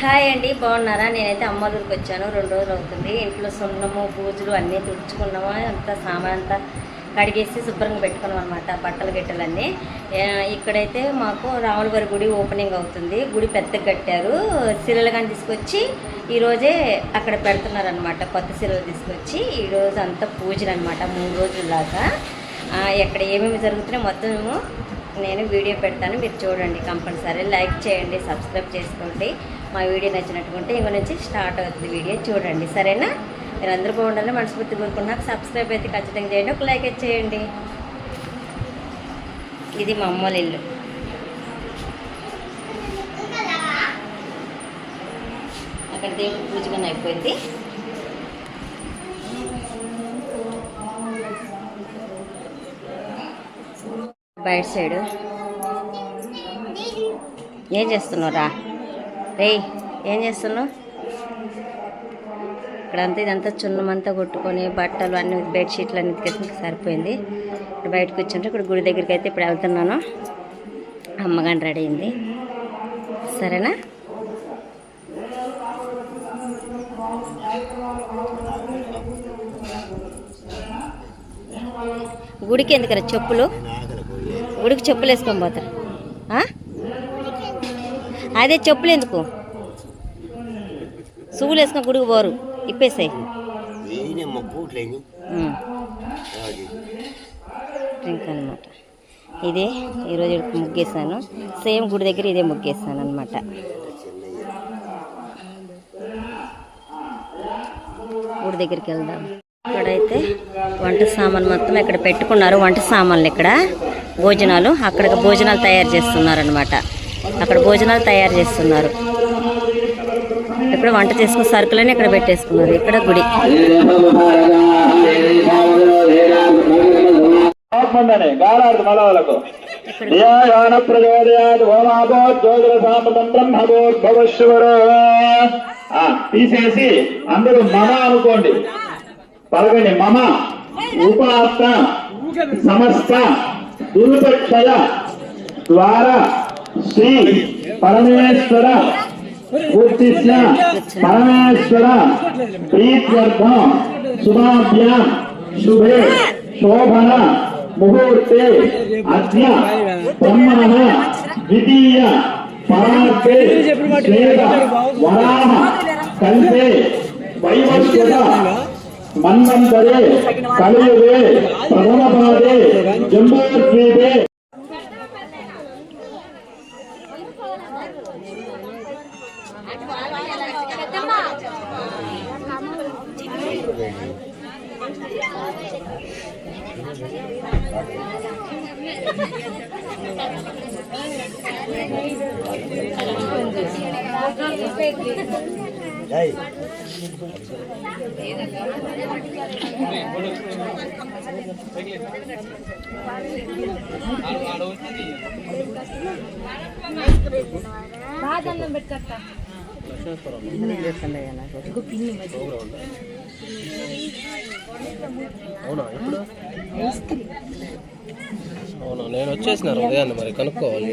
Hi అండి బాగున్నారా? నేనైతే అమ్మలూరుకి వచ్చాను. రెండు రోజులు అవుతుంది. ఇంట్లో సున్నము పూజలు అన్నీ తుడుచుకున్నాము. అంతా సామాన్ అంతా కడిగేసి శుభ్రంగా పెట్టుకున్నాం అనమాట బట్టలు గిట్టలన్నీ ఇక్కడైతే మాకు రాములవారి గుడి ఓపెనింగ్ అవుతుంది. గుడి పెద్ద కట్టారు. సిరలు కానీ తీసుకొచ్చి ఈరోజే అక్కడ పెడుతున్నారనమాట కొత్త శిలలు తీసుకొచ్చి ఈరోజు అంతా పూజలు అనమాట మూడు రోజుల్లాగా. ఎక్కడ ఏమేమి జరుగుతున్నాయో మొత్తం నేను వీడియో పెడతాను. మీరు చూడండి కంపల్సరీ. లైక్ చేయండి సబ్స్క్రైబ్ చేసుకోండి. మా వీడియో నచ్చినట్టుకుంటే ఇంక నుంచి స్టార్ట్ అవుతుంది వీడియో చూడండి. సరేనా? మీరు అందరూ బాగుండాలని మనస్ఫూర్తి కోరుకున్నాక సబ్స్క్రైబ్ అయితే ఖచ్చితంగా చేయండి. ఒక లైక్ అయితే చేయండి. ఇది మా అమ్మోళ్ళ ఇల్లు. అక్కడ దేవుడు పూజగా అయిపోయింది. బయట సైడు. ఏం చేస్తున్నావురా? రే ఏం చేస్తున్నావు? ఇక్కడంతా ఇదంతా చున్నమంతా కొట్టుకొని బట్టలు అన్ని బెడ్షీట్లు అన్ని ఎత్తుకెళ్ళి సరిపోయింది. ఇప్పుడు బయటకు వచ్చింటే ఇక్కడ గుడి దగ్గరికి అయితే ఇప్పుడు వెళ్తున్నాను. అమ్మగాని రెడీ అయింది. సరేనా? గుడికి ఎందుకరా చెప్పులు? గుడికి చెప్పులు వేసుకొని పోతారు? అదే చెప్పులు ఎందుకు? సువ్వులు వేసుకొని గుడికి పోరు. ఇప్పేసాయి. డ్రింక్ అనమాట ఇదే ఈరోజు ముగ్గేసాను సేమ్ గుడి దగ్గర ఇదే ముగ్గేసాను అనమాట గుడి దగ్గరికి వెళ్దాం. ఇక్కడైతే వంట సామాన్ మొత్తం ఇక్కడ పెట్టుకున్నారు. వంట సామాన్లు ఇక్కడ. భోజనాలు. అక్కడ భోజనాలు తయారు చేస్తున్నారు అనమాట అక్కడ భోజనాలు తయారు చేస్తున్నారు. ఇక్కడ వంట చేసుకున్న సరుకులని ఇక్కడ పెట్టేసుకున్నారు. ఇక్కడ గుడి. తీసేసి అందరూ మమ అనుకోండి. పలకండి మమ ఉపాత్త సమస్త దురుపక్షయ ద్వారా श्री परमेश्वर। परमेश्वर। प्रीतवर्ध शुभाभ्याम शुभे। शोभन। मुहूर्ते। अद्य ब्रह्मण द्वितीय। वराह। कंसे वैवस्वत मन्वंतरे कलयुगे। प्रथम पादे जम्बूद्वीपे బాగా దండం జంబూద్వీపే అవునా? నేను వచ్చేసిన ఉదయాన్ని మరి కనుక్కోవాలి.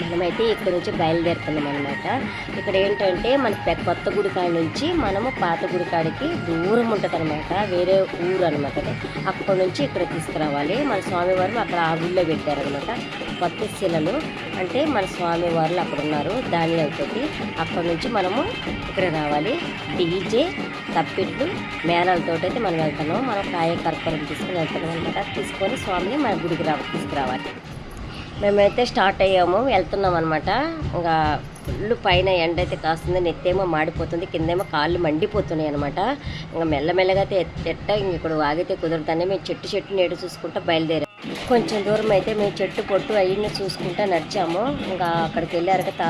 మనమైతే ఇక్కడ నుంచి బయలుదేరుతున్నాం అనమాట ఇక్కడ ఏంటంటే మన కొత్త గుడి కాడ నుంచి మనము పాత గుడి కాడికి దూరం ఉంటుంది అనమాట వేరే ఊరు అనమాట అక్కడ నుంచి ఇక్కడ తీసుకురావాలి. మన స్వామివారు అక్కడ ఆ ఊళ్ళో పెట్టారనమాట కొత్త శిలలు. అంటే మన స్వామివార్లు అక్కడ ఉన్నారు. దాని ఒకటి అక్కడ నుంచి మనము ఇక్కడ రావాలి. డీజే తప్పిట్లు మేళాలతో అయితే మనం వెళ్తున్నాం. మనం కాయ కర్పూరం తీసుకుని వెళ్తున్నాం అనమాట తీసుకొని స్వామిని మన గుడికి రా తీసుకురావాలి. మేమైతే స్టార్ట్ అయ్యాము వెళ్తున్నాం అనమాట ఇంకా ఫుల్ పైన ఎండ అయితే కాస్తుంది నెత్తేమో మాడిపోతుంది కిందేమో కాళ్ళు మండిపోతున్నాయి అనమాట ఇంకా మెల్లమెల్లగా అయితే ఎత్తెట్ట ఎట్ట ఇంక ఇక్కడ ఆగితే కుదరదని మేము చెట్టు చెట్టు నేడు చూసుకుంటూ బయలుదేరాం. కొంచెం దూరం అయితే మేము చెట్టు పొట్టు అవన్నీ చూసుకుంటా నడిచాము. ఇంకా అక్కడికి వెళ్ళాక తా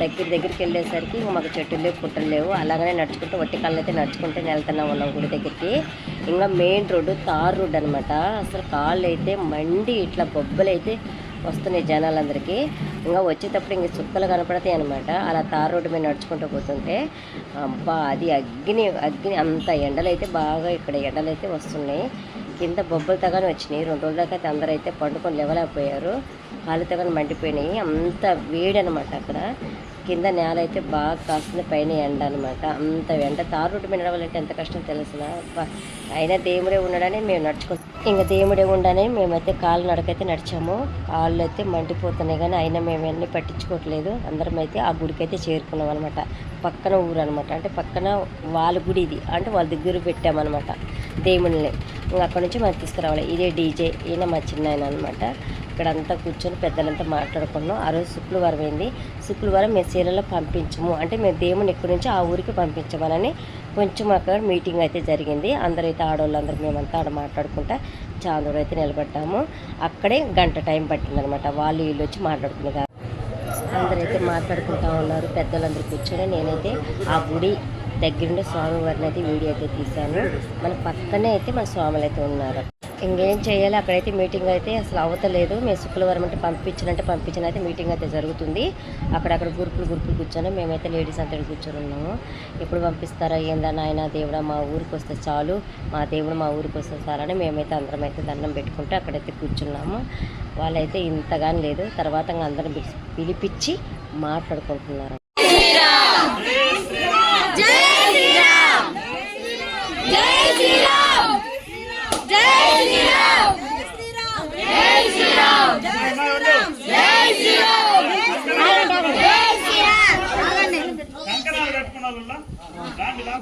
దగ్గర దగ్గరికి వెళ్ళేసరికి ఇంకా మాకు చెట్టు లేవు పుట్టలు లేవు. అలాగనే నడుచుకుంటూ వట్టి కళ్ళు అయితే నడుచుకుంటూ వెళ్తున్నాం ఉన్నాం గుడి దగ్గరికి. ఇంకా మెయిన్ రోడ్డు తార్ రోడ్డు అనమాట అసలు కాళ్ళు అయితే మండి ఇట్లా బొబ్బలు అయితే వస్తున్నాయి జనాలందరికీ. ఇంకా వచ్చేటప్పుడు ఇంక చుక్కలు కనపడతాయి అనమాట అలా తార్ రోడ్డు మీద నడుచుకుంటూ పోతుంటే అబ్బా అది అగ్ని అగ్ని అంత ఎండలైతే బాగా ఇక్కడ ఎండలైతే వస్తున్నాయి. కింద బొబ్బలు తగానే వచ్చినాయి. రెండు రోజుల దాకా అయితే అందరూ అయితే పండుకొని లేవలేకపోయారు. కాళ్ళు తగానే మండిపోయినాయి. అంత వేడి అనమాట అక్కడ. కింద నేల అయితే బాగా కాస్తుంది పైన ఎండ అనమాట అంత ఎండ. తారు రోడ్డు మీద నడవాలంటే ఎంత కష్టం తెలుసునా? అయినా దేవుడే ఉన్నాడని మేము నడుచుకుంటాం ఇంకా దేవుడే ఉండని మేమైతే కాళ్ళు నడకైతే నడిచాము. కాళ్ళు అయితే మండిపోతున్నాయి కానీ అయినా మేము అన్నీ పట్టించుకోవట్లేదు. అందరం అయితే ఆ గుడికి అయితే చేరుకున్నాం అనమాట పక్కన ఊరు అనమాట అంటే పక్కన వాళ్ళ గుడి ఇది. అంటే వాళ్ళ దగ్గర పెట్టామన్నమాట దేవుళ్ళని ఇంకా అక్కడ నుంచి మనం తీసుకురావాలి. ఇదే డీజే. ఈయన మా చిన్న ఆయన అనమాట ఇక్కడ అంతా కూర్చొని పెద్దలంతా మాట్లాడుకున్నాం. ఆ రోజు శుక్రవారం అయింది. శుక్రవారం మేము సీరియల్లో పంపించము. అంటే మేము దేవుని ఇక్కడి నుంచి ఆ ఊరికి పంపించమనని కొంచెం అక్కడ మీటింగ్ అయితే జరిగింది. అందరైతే ఆడవాళ్ళందరూ మేమంతా ఆడ మాట్లాడుకుంటా చాలా దూరం అయితే నిలబడ్డాము. అక్కడే గంట టైం పట్టిందనమాట. వాళ్ళు వీళ్ళు వచ్చి అందరూ అందరైతే మాట్లాడుకుంటా ఉన్నారు. పెద్దలందరూ కూర్చొని నేనైతే ఆ గుడి దగ్గరుండే స్వామివారిని అయితే వీడియో అయితే తీశాను. మన పక్కనే అయితే మన స్వాములు అయితే ఉన్నారు. ఇంకేం చేయాలి? అక్కడైతే మీటింగ్ అయితే అసలు అవతలేదు. మేము శుక్రవారం అంటే పంపించినంటే పంపించిన అయితే మీటింగ్ అయితే జరుగుతుంది. అక్కడక్కడ గ్రూపులు గ్రూపులు కూర్చొని మేమైతే లేడీస్ అంతా కూర్చొని ఉన్నాము. ఎప్పుడు పంపిస్తారా ఏందా నాయన దేవుడా మా ఊరికి వస్తే చాలు. మా దేవుడు మా ఊరికి వస్తే చాలని మేమైతే అందరం అయితే దండం పెట్టుకుంటే అక్కడైతే కూర్చున్నాము. వాళ్ళైతే ఇంతగాని లేదు. తర్వాత అందరం పిలిపించి మాట్లాడుకుంటున్నారు.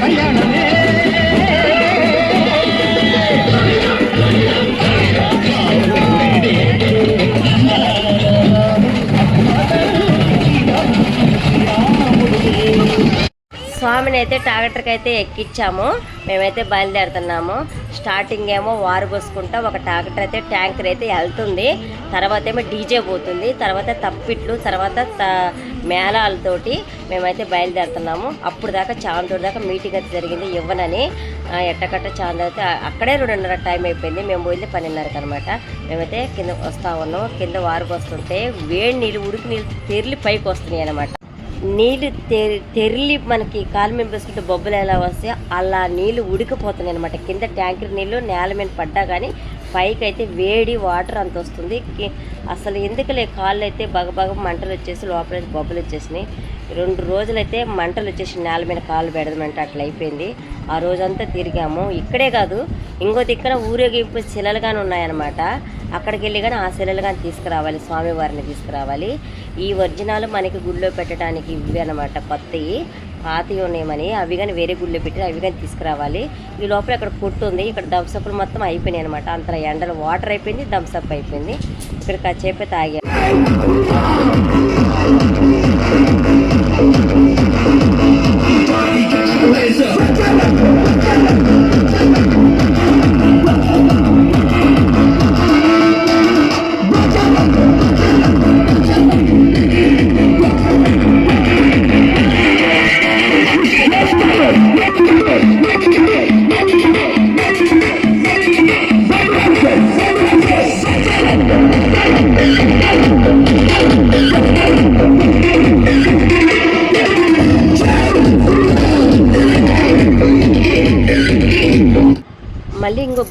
కళ్యాణమే స్వామిని అయితే ట్రాక్టర్కి అయితే ఎక్కించాము మేమైతే బయలుదేరుతున్నాము. స్టార్టింగ్ ఏమో వారు పోసుకుంటా ఒక ట్రాక్టర్ అయితే ట్యాంకర్ అయితే వెళ్తుంది. తర్వాత ఏమో డీజే పోతుంది. తర్వాత తప్పిట్లు తర్వాత త- మేళాలతోటి మేమైతే బయలుదేరుతున్నాము. అప్పుడు దాకా చాందూరు దాకా మీటింగ్ అయితే జరిగింది ఇవ్వనని. ఎట్టకట్ట చాంద అయితే అక్కడే రెండున్నర టైం అయిపోయింది. మేము పోయింది పన్నెండున్నరకు అనమాట మేమైతే కింద వస్తా ఉన్నాం కింద వారు వస్తుంటే వేడి నీళ్ళు ఉడికి నీళ్ళు తెరిలి పైకి వస్తున్నాయి అనమాట నీళ్ళు తెరి తెరిలి మనకి కాలు మీద వేసుకుంటే బొబ్బలు ఎలా వస్తాయో అలా నీళ్ళు ఉడికిపోతున్నాయి అనమాట కింద ట్యాంకర్ నీళ్ళు నేల మీద పడ్డా కానీ పైకి అయితే వేడి వాటర్ అంత వస్తుంది. అసలు ఎందుకులే కాళ్ళు అయితే బగ బగ మంటలు వచ్చేసి లోపల బొబ్బలు వచ్చేసినాయి. రెండు రోజులైతే మంటలు వచ్చేసి నేల మీద కాళ్ళు పెడదామంటే అట్లా అయిపోయింది. ఆ రోజంతా తిరిగాము. ఇక్కడే కాదు ఇంకో దిక్కన ఊరేగింపు శిలలు కానీ ఉన్నాయన్నమాట. అక్కడికి వెళ్ళి కానీ ఆ శిలలు కానీ తీసుకురావాలి స్వామివారిని తీసుకురావాలి. ఈ వర్జినాలు మనకి గుళ్ళో పెట్టడానికి ఇవి అనమాట కొత్తవి పాతవి ఉన్నాయమని అవి కానీ వేరే గుళ్ళో పెట్టి అవి కానీ తీసుకురావాలి. ఈ లోపల ఇక్కడ కొట్టుంది ఇక్కడ దంసప్పులు మొత్తం అయిపోయినాయి అనమాట అంత ఎండలు వాటర్ అయిపోయింది దంసప్ అయిపోయింది. ఇక్కడ కాసేపే తాగా.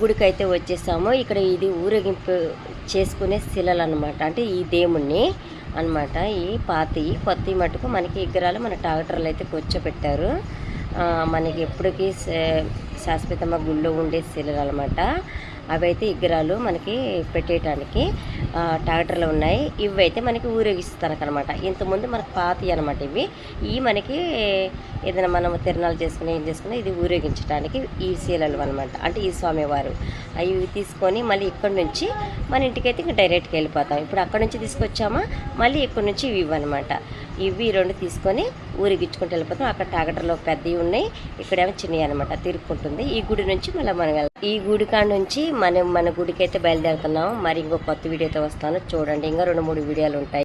గుడికి అయితే వచ్చేసాము. ఇక్కడ ఇది ఊరేగింపు చేసుకునే శిలలు అనమాట అంటే ఈ దేవుణ్ణి అన్నమాట. ఈ పాతి కొత్త మటుకు మనకి విగ్రహాలు మన ట్రాక్టర్లు అయితే కూర్చోబెట్టారు మనకి ఎప్పటికీ శా- శాశ్వతమ్మ గుళ్ళో ఉండే శిలలు అనమాట అవి అయితే విగ్రహాలు మనకి పెట్టేయటానికి ట్రాక్టర్లు ఉన్నాయి. ఇవైతే మనకి ఊరేగిస్తానికి అనమాట ఇంతకుముందు మనకు పాతవి అనమాట ఇవి. ఈ మనకి ఏదైనా మనం తిరణాలు చేసుకుని ఏం చేసుకుని ఇది ఊరేగించడానికి ఈ శీలలు అనమాట. అంటే ఈ స్వామివారు. అవి తీసుకొని మళ్ళీ ఇక్కడ నుంచి మన ఇంటికైతే ఇంకా డైరెక్ట్గా వెళ్ళిపోతాం. ఇప్పుడు అక్కడ నుంచి తీసుకొచ్చామా? మళ్ళీ ఇక్కడ నుంచి ఇవి ఇవ్వనమాట. ఇవి రెండు తీసుకొని ఊరేగించుకుంటూ వెళ్ళిపోతాం. అక్కడ టాగటర్లో పెద్దవి ఉన్నాయి. ఇక్కడేమో చిన్నవి అనమాట తిరుక్కుంటుంది. ఈ గుడి నుంచి మళ్ళీ మనం వెళ్తాం ఈ గుడి కాడ నుంచి మనం మన గుడికి అయితే బయలుదేరుతున్నాం. మరి ఇంకో కొత్త వీడియోతో వస్తాను. చూడండి ఇంకా రెండు మూడు వీడియోలు ఉంటాయి.